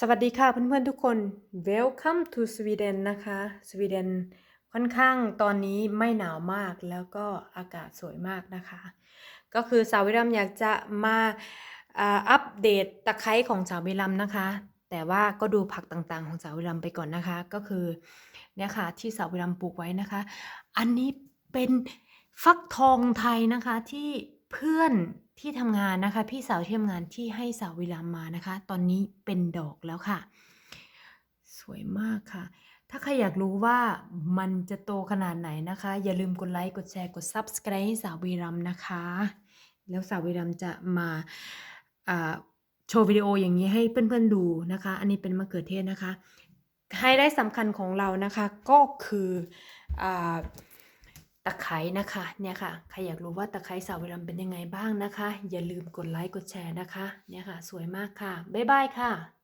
สวัสดีค่ะเพื่อนๆทุกคน Welcome to Sweden นะคะ สวีเดนค่อนข้างตอนนี้ไม่หนาวมากแล้วก็อากาศสวยมากนะคะ ก็คือสาววิรัมอยากจะมาอัปเดตตะไคร้ของสาววิรัมนะคะ แต่ว่าก็ดูผักต่างๆของสาววิรัมไปก่อนนะคะ ก็คือเนี่ยค่ะที่สาววิรัมปลูกไว้นะคะ อันนี้เป็นฟักทองไทยนะคะที่เพื่อน ที่ทำงานนะคะ พี่สาวที่ทำงานที่ให้สาววิรัมมานะคะ ตอนนี้เป็นดอกแล้วค่ะ สวยมากค่ะ ถ้าใครอยากรู้ว่ามันจะโตขนาดไหนนะคะ อย่าลืมกดไลค์กดแชร์กด Subscribe ให้สาววีรัมนะคะ แล้วสาววีรัมจะมาโชว์วิดีโออย่างนี้ให้เพื่อนๆดูนะคะ อันนี้เป็นมะเขือเทศนะคะไฮไลท์สำคัญของเรานะคะก็คืออ ตะไคร้นะคะเนี่ยค่ะใครอยากรู้ว่าตะไคร้สาวเวลัมเป็นยังไงบ้างนะคะ อย่าลืมกดไลค์กดแชร์นะคะเนี่ยค่ะ สวยมากค่ะบ๊ายบายค่ะ